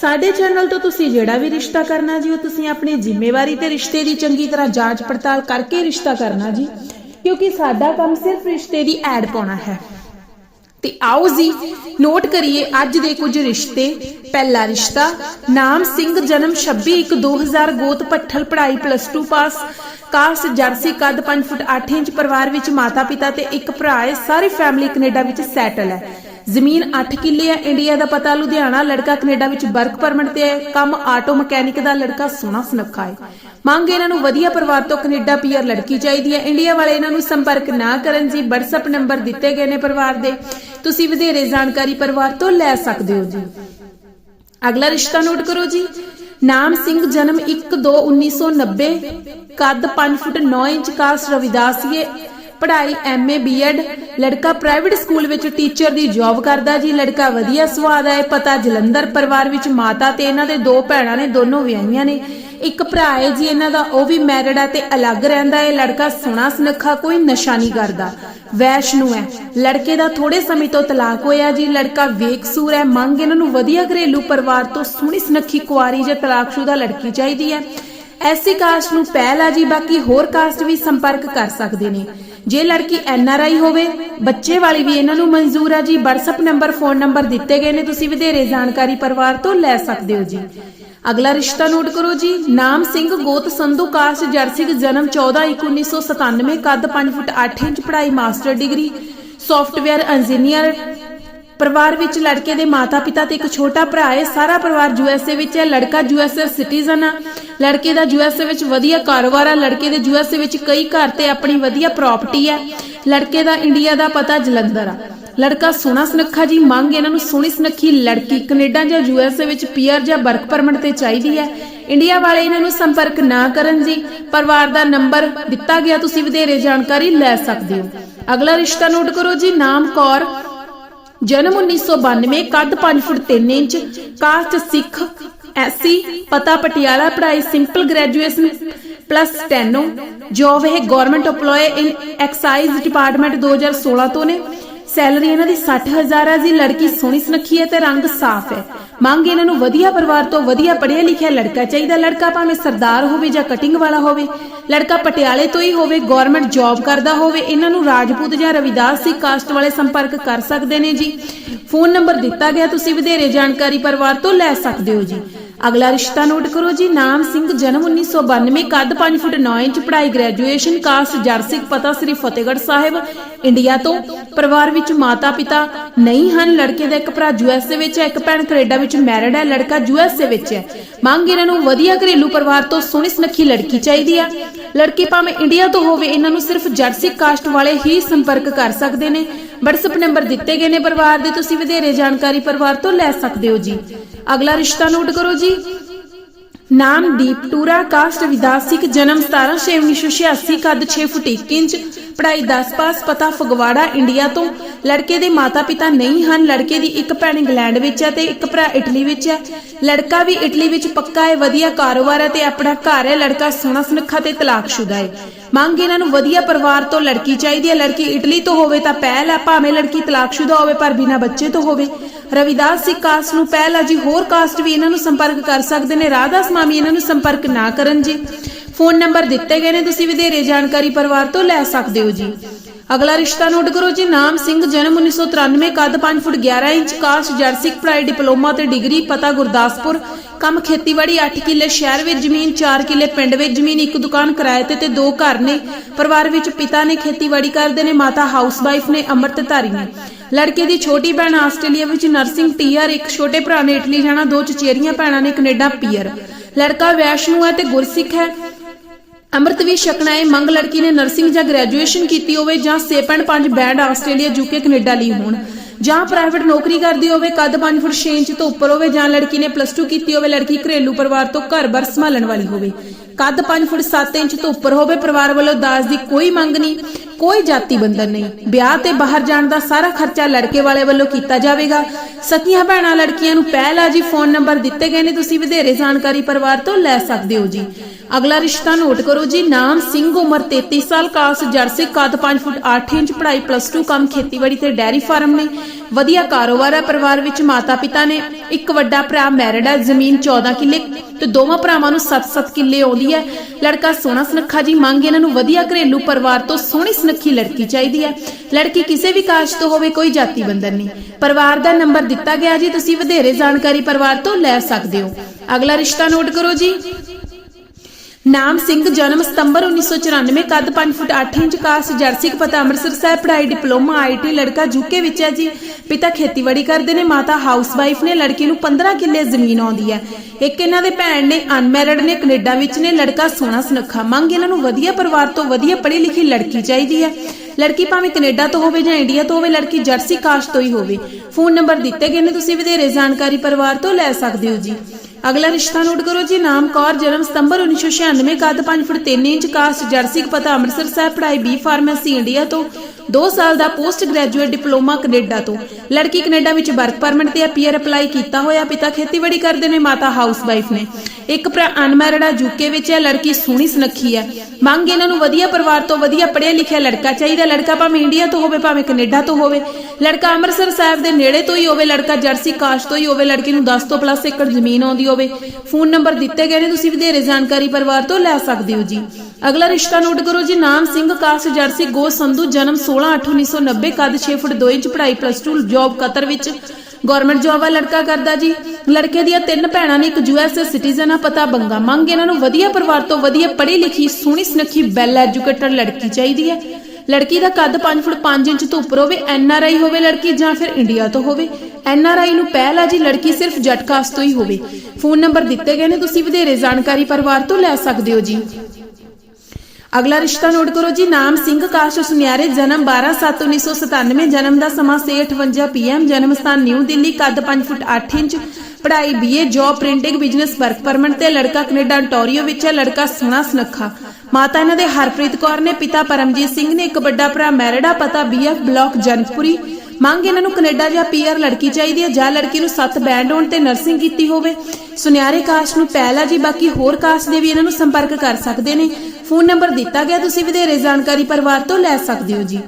ਸਾਡੇ ਚੈਨਲ ਤੋਂ ਤੁਸੀਂ ਜਿਹੜਾ ਵੀ ਰਿਸ਼ਤਾ ਕਰਨਾ ਜੀ, ਉਹ ਤੁਸੀਂ ਆਪਣੀ ਜ਼ਿੰਮੇਵਾਰੀ ਤੇ ਰਿਸ਼ਤੇ ਦੀ ਚੰਗੀ ਤਰ੍ਹਾਂ ਜਾਂਚ ਪੜਤਾਲ ਕਰਕੇ ਰਿਸ਼ਤਾ ਕਰਨਾ ਜੀ, ਕਿਉਂਕਿ ਸਾਡਾ ਕੰਮ ਸਿਰਫ ਰਿਸ਼ਤੇ ਦੀ ਐਡ ਪਾਉਣਾ ਹੈ। ਤੇ ਆਓ ਜੀ, ਨੋਟ ਕਰੀਏ ਅੱਜ ਦੇ ਕੁਝ ਰਿਸ਼ਤੇ। ਪਹਿਲਾ ਰਿਸ਼ਤਾ, ਨਾਮ ਸਿੰਘ, ਜਨਮ 26 1 2000 ਗੋਤ ਪੱਠਲ ਪੜ੍ਹਾਈ ਪਲੱਸ 2 ਪਾਸ ਕਾਸ, ਜਰਸੀ, ਕੱਦ 5 ਫੁੱਟ 8 ਇੰਚ, ਪਰਿਵਾਰ ਵਿੱਚ ਮਾਤਾ ਪਿਤਾ ਤੇ ਇੱਕ ਭਰਾ ਹੈ, ਸਾਰੀ ਫੈਮਿਲੀ ਕੈਨੇਡਾ ਵਿੱਚ ਸੈਟਲ ਹੈ। ਜ਼ਮੀਨ 8 ਕਿੱਲੇ ਹੈ ਇੰਡੀਆ ਦਾ ਪਤਾ, ਲੁਧਿਆਣਾ, ਲੜਕਾ ਕੈਨੇਡਾ ਵਿੱਚ ਵਰਕ ਪਰਮਿਟ ਤੇ ਹੈ ਕੰਮ ਆਟੋ ਮਕੈਨਿਕ ਦਾ ਲੜਕਾ ਸੋਹਣਾ ਸੁਨੱਖਾ ਹੈ ਮੰਗ ਇਹਨਾਂ ਨੂੰ ਵਧੀਆ ਪਰਿਵਾਰ ਤੋਂ ਕੈਨੇਡਾ ਪੀਆਰ ਲੜਕੀ ਚਾਹੀਦੀ ਹੈ। ਇੰਡੀਆ ਵਾਲੇ ਇਹਨਾਂ ਨੂੰ ਸੰਪਰਕ ਨਾ ਕਰਨ ਜੀ, WhatsApp ਨੰਬਰ ਦਿੱਤੇ ਗਏ ਨੇ ਪਰਿਵਾਰ ਦੇ। ਤੁਸੀਂ ਵਧੇਰੇ ਜਾਣਕਾਰੀ ਪਰਿਵਾਰ ਤੋਂ ਲੈ ਸਕਦੇ ਹੋ ਜੀ। ਅਗਲਾ ਰਿਸ਼ਤਾ ਨੋਟ ਕਰੋ ਜੀ। ਨਾਮ ਸਿੰਘ, ਜਨਮ 1/2/1990 ਕੱਦ 5 ਫੁੱਟ 9 ਇੰਚ ਕਾਸ ਰਵਿਦਾਸੀਏ ਪੜ੍ਹਾਈ ਐਮਏ ਬੀਐਡ ਲੜਕਾ ਪ੍ਰਾਈਵੇਟ ਸਕੂਲ ਵਿੱਚ ਟੀਚਰ ਦੀ ਜੌਬ ਕਰਦਾ ਜੀ, ਲੜਕਾ ਵਧੀਆ ਸੁਭਾਅ ਦਾ ਹੈ, ਪਤਾ ਜਲੰਧਰ ਪਰਿਵਾਰ ਵਿੱਚ ਮਾਤਾ ਤੇ ਇਹਨਾਂ ਦੇ ਦੋ ਭੈਣਾਂ ਨੇ, ਦੋਨੋਂ ਵਿਆਹੀਆਂ ਨੇ। ਇੱਕ ਭਰਾ ਹੈ ਜੀ, ਇਹਨਾਂ ਦਾ ਉਹ ਵੀ ਮੈਰਿਡ ਹੈ ਤੇ ਅਲੱਗ ਰਹਿੰਦਾ ਹੈ, ਲੜਕਾ ਸੋਹਣਾ ਸੁਨੱਖਾ, ਕੋਈ ਨਸ਼ਾ ਨਹੀਂ ਕਰਦਾ। ਵੈਸ਼ਨੂ ਹੈ, ਲੜਕੇ ਦਾ ਥੋੜੇ ਸਮੇਂ ਤੋਂ ਤਲਾਕ ਹੋਇਆ ਜੀ, ਲੜਕਾ ਵੇਕਸੂਰ ਹੈ, ਮੰਗ ਇਹਨਾਂ ਨੂੰ ਵਧੀਆ ਘਰੇਲੂ ਪਰਿਵਾਰ ਤੋਂ ਸੋਹਣੀ ਸੁਨੱਖੀ ਕੁਆਰੀ ਜਾਂ ਤਲਾਕਸ਼ੁਦਾ ਲੜਕੀ ਚਾਹੀਦੀ ਹੈ। ਐਸੀ ਕਾਸਟ ਨੂੰ ਪਹਿਲ ਆ ਜੀ, ਬਾਕੀ ਹੋਰ ਕਾਸਟ ਵੀ ਸੰਪਰਕ ਕਰ ਸਕਦੇ ਨੇ। ਜੇ ਲੜਕੀ ਐਨ ਆਰ ਆਈ ਹੋਵੇ, ਬੱਚੇ ਵਾਲੀ ਵੀ ਇਹਨਾਂ ਨੂੰ ਮਨਜ਼ੂਰ ਆ ਜੀ। WhatsApp ਨੰਬਰ ਫੋਨ ਨੰਬਰ ਦਿੱਤੇ ਗਏ ਨੇ, ਤੁਸੀਂ ਵਧੇਰੇ ਜਾਣਕਾਰੀ ਪਰਿਵਾਰ ਤੋਂ ਲੈ ਸਕਦੇ ਹੋ ਜੀ। ਅਗਲਾ ਰਿਸ਼ਤਾ ਨੋਟ ਕਰੋ ਜੀ। ਨਾਮ ਸਿੰਘ ਗੋਤ ਸੰਧੂ ਕਾਸ਼ ਜਰਸਿਕ ਜਨਮ 14/1/1997 ਕੱਦ 5 ਫੁੱਟ 8 ਇੰਚ, ਪੜ੍ਹਾਈ ਮਾਸਟਰ ਡਿਗਰੀ ਸੌਫਟਵੇਅਰ ਇੰਜੀਨੀਅਰ ਪਰਿਵਾਰ ਵਿੱਚ ਲੜਕੇ ਦੇ ਮਾਤਾ-ਪਿਤਾ ਤੇ ਇੱਕ ਛੋਟਾ ਭਰਾ ਹੈ। ਸਾਰਾ ਪਰਿਵਾਰ ਯੂਐਸਏ ਵਿੱਚ ਹੈ। ਲੜਕਾ ਯੂਐਸਏ ਸਿਟੀਜ਼ਨ ਆ। ਲੜਕੇ ਦਾ ਯੂਐਸਏ ਵਿੱਚ ਵਧੀਆ ਕਾਰੋਬਾਰ ਆ। ਲੜਕੇ ਦੇ ਯੂਐਸਏ ਵਿੱਚ ਕਈ ਘਰ ਤੇ ਆਪਣੀ ਵਧੀਆ ਪ੍ਰਾਪਰਟੀ ਹੈ। ਲੜਕੇ ਦਾ ਇੰਡੀਆ ਦਾ ਪਤਾ ਜਲੰਧਰ ਆ। ਲੜਕਾ ਸੋਹਣਾ ਸੁਨੱਖਾ ਜੀ। ਮੰਗ ਇਹਨਾਂ ਨੂੰ ਸੋਹਣੀ ਸੁਨੱਖੀ ਲੜਕੀ। ਕੈਨੇਡਾ ਜਾਂ ਯੂਐਸਏ ਵਿੱਚ ਪੀਆਰ ਜਾਂ ਵਰਕ ਪਰਮਿਟ ਤੇ ਚਾਹੀਦੀ ਹੈ। ਇੰਡੀਆ ਵਾਲੇ ਇਹਨਾਂ ਨੂੰ ਸੰਪਰਕ ਨਾ ਕਰਨ ਜੀ। ਪਰਿਵਾਰ ਦਾ ਨੰਬਰ ਦਿੱਤਾ ਗਿਆ। ਤੁਸੀਂ ਵਧੇਰੇ ਜਾਣਕਾਰੀ ਲੈ ਸਕਦੇ ਹੋ। ਅਗਲਾ ਰਿਸ਼ਤਾ ਨੋਟ ਕਰੋ ਜੀ। ਨਾਮ ਕੌਰ। ਜਨਮ 1992 ਕੱਦ 5 foot 3 inch caste Sikh SC ਪਤਾ ਪਟਿਆਲਾ, ਪੜ੍ਹਾਈ simple graduation, plus steno job ਹੈ government EMPLOYE in excise department 2016 ਤੋਂ ਨੇ। ਸੈਲਰੀ ਇਹਨਾਂ ਦੀ 60000 ਹੈ ਜੀ, ਲੜਕੀ ਸੋਹਣੀ ਸੁਨੱਖੀ ਹੈ ਤੇ ਰੰਗ ਸਾਫ਼ ਹੈ। ਮੰਗ ਇਹਨਾਂ ਨੂੰ ਵਧੀਆ ਪਰਿਵਾਰ ਤੋਂ ਵਧੀਆ ਪੜ੍ਹਿਆ ਲਿਖਿਆ ਲੜਕਾ ਚਾਹੀਦਾ। ਲੜਕਾ ਭਾਵੇਂ ਸਰਦਾਰ ਹੋਵੇ ਜਾਂ ਕਟਿੰਗ ਵਾਲਾ ਹੋਵੇ, ਲੜਕਾ ਪਟਿਆਲੇ ਤੋਂ ਹੀ ਹੋਵੇ ਗਵਰਨਮੈਂਟ ਜੌਬ ਕਰਦਾ ਹੋਵੇ, ਇਹਨਾਂ ਨੂੰ ਰਾਜਪੂਤ ਜਾਂ ਰਵਿਦਾਸ ਸਿੱਖ ਕਾਸਟ ਵਾਲੇ ਸੰਪਰਕ ਕਰ ਸਕਦੇ ਨੇ ਜੀ। ਫੋਨ ਨੰਬਰ ਦਿੱਤਾ ਗਿਆ, ਤੁਸੀਂ ਵਧੇਰੇ ਜਾਣਕਾਰੀ ਪਰਿਵਾਰ ਤੋਂ ਲੈ ਸਕਦੇ ਹੋ ਜੀ। ਅਗਲਾ ਰਿਸ਼ਤਾ ਨੋਟ ਕਰੋ ਜੀ, ਨਾਮ ਸਿੰਘ, ਜਨਮ 1992 ਕੱਦ 5 ਫੁੱਟ 9 ਇੰਚ, ਪੜ੍ਹਾਈ ਗ੍ਰੈਜੂਏਸ਼ਨ, ਕਾਸਟ ਜਰਸਿਕ ਪਤਾ, ਸ੍ਰੀ ਫਤਿਹਗੜ੍ਹ ਸਾਹਿਬ, ਇੰਡੀਆ ਤੋਂ। ਪਰਿਵਾਰ ਵਿੱਚ ਮਾਤਾ ਪਿਤਾ ਨਹੀਂ ਹਨ, ਲੜਕੇ ਦਾ ਇੱਕ ਭਰਾ ਯੂਐਸਏ ਵਿੱਚ ਹੈ, ਇੱਕ ਭੈਣ ਕੈਨੇਡਾ ਵਿੱਚ ਮੈਰਿਡ ਹੈ, ਲੜਕਾ ਯੂਐਸਏ ਵਿੱਚ ਹੈ। ਮੰਗ ਇਹਨਾਂ ਨੂੰ ਵਧੀਆ ਘਰੇਲੂ ਪਰਿਵਾਰ ਤੋਂ ਸੋਹਣੀ ਸੁਨੱਖੀ ਲੜਕੀ ਚਾਹੀਦੀ ਹੈ ਲੜਕੀ ਭਾਵੇਂ ਇੰਡੀਆ ਤੋਂ ਹੋਵੇ, ਇਹਨਾਂ ਨੂੰ ਸਿਰਫ ਜਰਸੀ ਕਾਸਟ ਵਾਲੇ ਹੀ ਸੰਪਰਕ ਕਰ ਸਕਦੇ ਨੇ। WhatsApp ਨੰਬਰ ਦਿੱਤੇ ਗਏ ਨੇ ਪਰਿਵਾਰ ਦੇ, ਤੁਸੀਂ ਵਧੇਰੇ ਜਾਣਕਾਰੀ ਪਰਿਵਾਰ ਤੋਂ ਲੈ ਸਕਦੇ ਹੋ ਜੀ। ਅਗਲਾ ਰਿਸ਼ਤਾ ਨੋਟ ਕਰੋ ਜੀ ਨਾਮ ਦੀਪ ਟੂਰਾ ਕਾਸਟ ਵਿਦਾਸਿਕ ਜਨਮ 17/6/1986 ਕੱਦ 6 ਫੁੱਟ 1 ਇੰਚ ਪੜ੍ਹਾਈ 10 ਪਾਸ ਪਤਾ ਫਗਵਾੜਾ, ਇੰਡੀਆ ਤੋਂ। ਲੜਕੇ ਦੇ ਮਾਤਾ-ਪਿਤਾ ਨਹੀਂ ਹਨ। ਲੜਕੇ ਦੀ ਇੱਕ ਭੈਣ ਇੰਗਲੈਂਡ ਵਿੱਚ ਹੈ ਤੇ ਇੱਕ ਭਰਾ ਇਟਲੀ ਵਿੱਚ ਹੈ। ਲੜਕਾ ਵੀ ਇਟਲੀ ਵਿੱਚ ਪੱਕਾ ਹੈ, ਵਧੀਆ ਕਾਰੋਬਾਰ ਹੈ ਤੇ ਆਪਣਾ ਘਰ ਹੈ। ਲੜਕਾ ਸੋਹਣਾ ਸੁਨੱਖਾ ਤੇ ਤਲਾਕਸ਼ੁਦਾ ਹੈ। ਮੰਗ ਇਹਨਾਂ ਨੂੰ ਵਧੀਆ ਪਰਿਵਾਰ ਤੋਂ ਲੜਕੀ ਚਾਹੀਦੀ ਹੈ। ਲੜਕੀ ਇਟਲੀ ਤੋਂ ਹੋਵੇ ਤਾਂ ਪਹਿਲ ਹੈ। ਭਾਵੇਂ ਲੜਕੀ ਤਲਾਕਸ਼ੁਦਾ ਹੋਵੇ, ਪਰ ਬਿਨਾਂ ਬੱਚੇ ਤੋਂ ਹੋਵੇ। ਰਵਿਦਾਸ ਸਿੱਖ ਕਾਸਟ ਨੂੰ ਪਹਿਲ ਆ ਜੀ। ਹੋਰ ਕਾਸਟ ਵੀ ਇਹਨਾਂ ਨੂੰ ਸੰਪਰਕ ਕਰ ਸਕਦੇ ਨੇ। ਰਾਧਾ ਸਮਾਮੀ ਇਹਨਾਂ ਨੂੰ ਸੰਪਰਕ ਨਾ ਕਰਨ ਜੀ। ਫੋਨ ਨੰਬਰ ਦਿੱਤੇ ਗਏ ਨੇ, ਤੁਸੀਂ ਵਧੇਰੇ ਜਾਣਕਾਰੀ ਪਰਿਵਾਰ ਤੋਂ ਲੈ ਸਕਦੇ ਹੋ ਜੀ। ਅਗਲਾ ਰਿਸ਼ਤਾ ਨੋਟ ਕਰੋ ਜੀ, ਨਾਮ ਸਿੰਘ, ਜਨਮ 1993 ਕੱਦ 5 ਫੁੱਟ 11 ਇੰਚ ਕਾਸਟ ਜਰਸਿਕ ਪੜ੍ਹਾਈ, ਡਿਪਲੋਮਾ ਤੇ ਡਿਗਰੀ, ਪਤਾ ਗੁਰਦਾਸਪੁਰ। ਕੰਮ ਖੇਤੀਬਾੜੀ 8 ਕਿੱਲੇ, ਸ਼ਹਿਰ ਵਿੱਚ ਜ਼ਮੀਨ 4 ਕਿੱਲੇ, ਪਿੰਡ ਵਿੱਚ ਜ਼ਮੀਨ, ਇੱਕ ਦੁਕਾਨ ਕਿਰਾਏ ਤੇ ਤੇ ਦੋ ਘਰ ਨੇ। ਪਰਿਵਾਰ ਵਿੱਚ ਪਿਤਾ ਨੇ ਖੇਤੀਬਾੜੀ ਕਰਦੇ ਨੇ, ਮਾਤਾ ਹਾਊਸਵਾਈਫ ਨੇ, ਅੰਮ੍ਰਿਤਧਾਰੀ ਨੇ। ਲੜਕੇ ਦੀ ਛੋਟੀ ਭੈਣ ਆਸਟ੍ਰੇਲੀਆ ਵਿੱਚ ਨਰਸਿੰਗ ਟੀਆਰ ਇੱਕ ਛੋਟੇ ਭਰਾ ਨੇ, ਇਟਲੀ ਜਾਣਾ, ਦੋ ਚਚੇਰੀਆਂ ਭੈਣਾਂ ਨੇ, ਕੈਨੇਡਾ, ਪੀਅਰ। ਲੜਕਾ ਵੈਸ਼ਨੂ ਹੈ ਤੇ ਗੁਰਸਿੱਖ ਹੈ। ਅੰਮ੍ਰਿਤ ਵੀ ਛਕਣਾ ਹੈ। ਮੰਗ ਲੜਕੀ ਨੇ ਨਰਸਿੰਗ ਜਾਂ ਗ੍ਰੈਜੂਏਸ਼ਨ ਕੀਤੀ ਹੋਵੇ ਜਾਂ 6.5 ਬੈਂਡ ਆਸਟ੍ਰੇਲੀਆ, ਯੂਕੇ, ਕੈਨੇਡਾ ਲਈ ਹੋਣ। ਜਾਂ ਪ੍ਰਾਈਵੇਟ ਨੌਕਰੀ ਕਰਦੀ ਹੋਵੇ, ਕੱਦ 5 ਫੁੱਟ 6 ਇੰਚ ਤੋਂ ਉੱਪਰ ਹੋਵੇ ਜਾਂ ਲੜਕੀ ਨੇ ਪਲੱਸ 2 ਕੀਤੀ ਹੋਵੇ, ਲੜਕੀ ਘਰੇਲੂ ਪਰਿਵਾਰ ਤੋਂ ਘਰ-ਬਾਰ ਸੰਭਾਲਣ ਵਾਲੀ ਹੋਵੇ। ਕੱਦ 5 ਫੁੱਟ 7 ਇੰਚ ਤੋਂ ਉੱਪਰ ਹੋਵੇ, ਪਰਿਵਾਰ ਵੱਲੋਂ ਦਾਜ ਦੀ ਕੋਈ ਮੰਗ ਨਹੀਂ। ਕੋਈ ਜਾਤੀ ਬੰਧਨ ਨਹੀਂ। ਵਿਆਹ ਤੇ ਬਾਹਰ ਜਾਣ ਦਾ ਸਾਰਾ ਖਰਚਾ ਲੜਕੇ ਵਾਲੇ ਵੱਲੋਂ ਕੀਤਾ ਜਾਵੇਗਾ। ਸਕੀਆਂ ਭੈਣਾਂ ਲੜਕੀਆਂ ਨੂੰ ਪਹਿਲਾ ਜੀ, ਫੋਨ ਨੰਬਰ ਦਿੱਤੇ ਗਏ ਨੇ, ਤੁਸੀਂ ਵਧੇਰੇ ਜਾਣਕਾਰੀ ਪਰਿਵਾਰ ਤੋਂ ਲੈ ਸਕਦੇ ਹੋ ਜੀ। ਅਗਲਾ ਰਿਸ਼ਤਾ ਨੋਟ ਕਰੋ ਜੀ, ਨਾਮ ਸਿੰਘ, ਉਮਰ 33 ਸਾਲ, ਕਾਸ ਜਰਸੀ, ਕੱਦ 5 ਫੁੱਟ 8 ਇੰਚ, ਪੜ੍ਹਾਈ ਪਲੱਸ 2 ਕੰਮ ਖੇਤੀਬਾੜੀ ਤੇ ਡੈਰੀ ਫਾਰਮ ਨੇ। ਵਧੀਆ ਕਾਰੋਬਾਰ ਹੈ ਪਰਿਵਾਰ ਵਿੱਚ ਮਾਤਾ ਪਿਤਾ ਨੇ। ਇੱਕ ਵੱਡਾ ਭਰਾ ਮੈਰਿਡ ਹੈ, ਜ਼ਮੀਨ 14 ਕਿੱਲੇ ਤੇ ਦੋਵਾਂ ਭਰਾਵਾਂ ਨੂੰ 7-7 ਕਿੱਲੇ ਆਉਂਦੀ ਹੈ। ਲੜਕਾ ਸੋਹਣਾ ਸੁਨੱਖਾ ਜੀ, ਮੰਗ ਇਹਨਾਂ ਨੂੰ ਵਧੀਆ ਘਰੇਲੂ ਪਰਿਵਾਰ ਤੋਂ ਸੋਹਣੀ ਸੁਨੱਖੀ ਲੜਕੀ ਚਾਹੀਦੀ ਹੈ। ਲੜਕੀ ਕਿਸੇ ਵੀ ਕਾਸ਼ ਤੋਂ ਹੋਵੇ, ਕੋਈ ਜਾਤੀ ਬੰਧਨ ਨਹੀਂ। ਪਰਿਵਾਰ ਦਾ ਨੰਬਰ ਦਿੱਤਾ ਗਿਆ ਜੀ, ਤੁਸੀਂ ਵਧੇਰੇ ਜਾਣਕਾਰੀ ਪਰਿਵਾਰ ਤੋਂ ਲੈ ਸਕਦੇ ਹੋ। ਅਗਲਾ ਰਿਸ਼ਤਾ ਨੋਟ ਕਰੋ ਜੀ। ਨਾਮ ਸਿੰਘ, ਜਨਮ ਸਤੰਬਰ 1994 ਕੱਦ 5 ਫੁੱਟ 8 ਇੰਚ ਕਾਸ, ਜਰਸੀ ਪਤਾ ਅੰਮ੍ਰਿਤਸਰ ਸਾਹਿਬ, ਪੜ੍ਹਾਈ ਡਿਪਲੋਮਾ ਆਈਟੀ ਲੜਕਾ ਯੂਕੇ ਵਿੱਚ ਹੈ ਜੀ। ਪਿਤਾ ਖੇਤੀਬਾੜੀ ਕਰਦੇ ਨੇ, ਮਾਤਾ ਹਾਊਸਵਾਈਫ ਨੇ, ਲੜਕੀ ਨੂੰ 15 ਕਿੱਲੇ ਜ਼ਮੀਨ ਆਉਂਦੀ ਹੈ। ਇੱਕ ਇਹਨਾਂ ਦੇ ਭੈਣ ਨੇ ਅਨਮੈਰਿਡ ਨੇ, ਕੈਨੇਡਾ ਵਿੱਚ ਨੇ, ਲੜਕਾ ਸੋਹਣਾ ਸੁਨੱਖਾ। ਮੰਗ ਇਹਨਾਂ ਨੂੰ ਵਧੀਆ ਪਰਿਵਾਰ ਤੋਂ ਵਧੀਆ ਪੜ੍ਹੀ ਲਿਖੀ ਲੜਕੀ ਚਾਹੀਦੀ ਹੈ। ਲੜਕੀ ਭਾਵੇਂ ਕੈਨੇਡਾ ਤੋਂ ਹੋਵੇ ਜਾਂ ਇੰਡੀਆ ਤੋਂ ਹੋਵੇ, ਲੜਕੀ ਜਰਸੀ ਕਾਸ਼ ਤੋਂ ਹੀ ਹੋਵੇ। ਫੋਨ ਨੰਬਰ ਦਿੱਤੇ ਗਏ ਨੇ, ਤੁਸੀਂ ਵਧੇਰੇ ਜਾਣਕਾਰੀ ਪਰਿਵਾਰ ਤੋਂ ਲੈ ਸਕਦੇ ਹੋ ਜੀ। ਅਗਲਾ ਰਿਸ਼ਤਾ ਨੋਟ ਕਰੋ ਜੀ, ਨਾਮ ਕੌਰ, ਜਨਮ ਸਤੰਬਰ 1996 ਕੱਦ 5 ਫੁੱਟ 3 ਇੰਚ, ਕਾਸਟ ਜਰਸੀ ਪਤਾ, ਅੰਮ੍ਰਿਤਸਰ ਸਾਹਿਬ, ਪੜ੍ਹਾਈ ਬੀ ਫਾਰਮੇਸੀ ਇੰਡੀਆ ਤੋਂ 2 ਸਾਲ ਦਾ ਪੋਸਟ ਗ੍ਰੈਜੂਏਟ ਡਿਪਲੋਮਾ ਕੈਨੇਡਾ ਤੋਂ। ਲੜਕੀ ਕੈਨੇਡਾ ਵਿੱਚ ਵਰਕ ਪਰਮਿਟ ਤੇ ਅਪੀਅਰ ਅਪਲਾਈ ਕੀਤਾ ਹੋਇਆ, ਪਿਤਾ ਖੇਤੀਬਾੜੀ ਕਰਦੇ ਨੇ, ਮਾਤਾ ਹਾਊਸਵਾਈਫ ਨੇ। ਇੱਕ ਭਰਾ ਅਨਮੈਰਿਡ ਆ ਯੂਕੇ ਵਿੱਚ ਹੈ ਲੜਕੀ ਸੋਹਣੀ ਸੁਨੱਖੀ ਹੈ ਮੰਗ ਇਹਨਾਂ ਨੂੰ ਵਧੀਆ ਪਰਿਵਾਰ ਤੋਂ ਵਧੀਆ ਪੜ੍ਹਿਆ ਲਿਖਿਆ ਲੜਕਾ ਚਾਹੀਦਾ, ਲੜਕਾ ਭਾਵੇਂ ਇੰਡੀਆ ਤੋਂ ਹੋਵੇ, ਭਾਵੇਂ ਕੈਨੇਡਾ ਤੋਂ ਹੋਵੇ। ਲੜਕਾ ਅੰਮ੍ਰਿਤਸਰ ਸਾਹਿਬ ਦੇ ਨੇੜੇ ਤੋਂ ਹੀ ਹੋਵੇ, ਲੜਕਾ ਜਰਸੀ ਕਾਸ਼ ਤੋਂ ਹੀ ਹੋਵੇ, ਲੜਕੀ ਨੂੰ 10 ਤੋਂ ਪਲੱਸ ਏਕੜ ਜ਼ਮੀਨ ਆਉਂਦੀ ਹੋਵੇ। ਫੋਨ ਨੰਬਰ ਦਿੱਤੇ ਗਏ ਨੇ, ਤੁਸੀਂ ਵਧੇਰੇ ਜਾਣਕਾਰੀ ਪਰਿਵਾਰ ਤੋਂ ਲੈ ਸਕਦੇ ਹੋ ਜੀ। ਅਗਲਾ ਰਿਸ਼ਤਾ ਨੋਟ ਕਰੋ ਜੀ, ਨਾਮ ਸਿੰਘ ਕਾਸ ਜਰਸੀ, ਗੋ ਸੰਧੂ, ਜਨਮ 16/8/1990 ਕੱਦ 6 ਫੁੱਟ 2 ਇੰਚ, ਪੜ੍ਹਾਈ ਪਲੱਸ 2 ਜੌਬ ਕਤਰ ਵਿੱਚ। ਗਵਰਨਮੈਂਟ ਜੌਬ ਆ, ਲੜਕਾ ਕਰਦਾ ਜੀ। ਲੜਕੇ ਦੀਆਂ ਤਿੰਨ ਭੈਣਾਂ ਨੇ ਇੱਕ ਯੂਐਸਏ ਸਿਟੀਜ਼ਨ ਆ, ਪਤਾ ਬੰਗਾ। ਮੰਗ ਇਹਨਾਂ ਨੂੰ ਵਧੀਆ ਪਰਿਵਾਰ ਤੋਂ ਵਧੀਆ ਪੜ੍ਹੀ ਲਿਖੀ ਸੋਹਣੀ ਸੁਨੱਖੀ ਵੈਲ ਐਜੂਕੇਟਡ ਲੜਕੀ ਚਾਹੀਦੀ ਹੈ। ਲੜਕੀ ਦਾ ਕੱਦ 5 ਫੁੱਟ 5 ਇੰਚ ਤੋਂ ਉੱਪਰ ਹੋਵੇ ਐਨਆਰਆਈ ਹੋਵੇ ਲੜਕੀ ਜਾਂ ਫਿਰ ਇੰਡੀਆ ਤੋਂ ਹੋਵੇ ਐਨਆਰਆਈ ਨੂੰ ਪਹਿਲਾ ਜੀ ਲੜਕੀ ਸਿਰਫ ਜੱਟ ਤੋਂ ਹੀ ਹੋਵੇ। ਫੋਨ ਨੰਬਰ ਦਿੱਤੇ ਗਏ ਨੇ, ਤੁਸੀਂ ਵਧੇਰੇ ਜਾਣਕਾਰੀ ਪਰਿਵਾਰ ਤੋਂ ਲੈ ਸਕਦੇ ਹੋ ਜੀ। ਅਗਲਾ ਰਿਸ਼ਤਾ ਨੋਟ ਕਰੋ ਜੀ, ਨਾਮ ਸਿੰਘ ਕਾਸ਼ ਸੁਨਿਆਰੇ ਜਨਮ 12/7/1997 ਜਨਮ ਦਾ ਸਮਾਂ 6:58 ਪੀਐਮ ਜਨਮ ਸਥਾਨ ਨਿਊ ਦਿੱਲੀ, ਕੱਦ 5 ਫੁੱਟ 8 ਇੰਚ ਪੜ੍ਹਾਈ BA job printing business work permit ਤੇ ਲੜਕਾ ਕੈਨੇਡਾ, ontario ਵਿੱਚ ਹੈ, ਲੜਕਾ ਸੋਹਣਾ ਸੁਨੱਖਾ। ਮਾਤਾ ਇਹਨਾਂ ਦੇ ਹਰਪ੍ਰੀਤ ਕੌਰ ਨੇ, ਪਿਤਾ ਪਰਮਜੀਤ ਸਿੰਘ ਨੇ, ਇੱਕ ਵੱਡਾ ਭਰਾ ਮੈਰਿਡਾ, ਪਤਾ ਬੀਐਫ ਬਲਾਕ ਜਨਕਪੁਰੀ। ਮੰਗ ਇਹਨਾਂ ਨੂੰ ਕੈਨੇਡਾ ਜਾਂ ਪੀਆਰ ਲੜਕੀ ਚਾਹੀਦੀ ਹੈ, ਜਾਂ ਲੜਕੀ ਨੂੰ ਸੱਤ ਬੈਂਡ ਹੋਣ ਤੇ ਨਰਸਿੰਗ ਕੀਤੀ ਹੋਵੇ। ਸੁਨਿਆਰੇ ਕਾਸਟ ਨੂੰ ਪਹਿਲਾ ਜੀ, ਬਾਕੀ ਹੋਰ ਕਾਸਟ ਦੇ ਵੀ ਇਹਨਾਂ ਨੂੰ ਸੰਪਰਕ ਕਰ ਸਕਦੇ ਨੇ। ਫੋਨ ਨੰਬਰ ਦਿੱਤਾ ਗਿਆ, ਤੁਸੀਂ ਵਧੇਰੇ ਜਾਣਕਾਰੀ ਪਰਿਵਾਰ ਤੋਂ ਲੈ ਸਕਦੇ ਹੋ ਜੀ।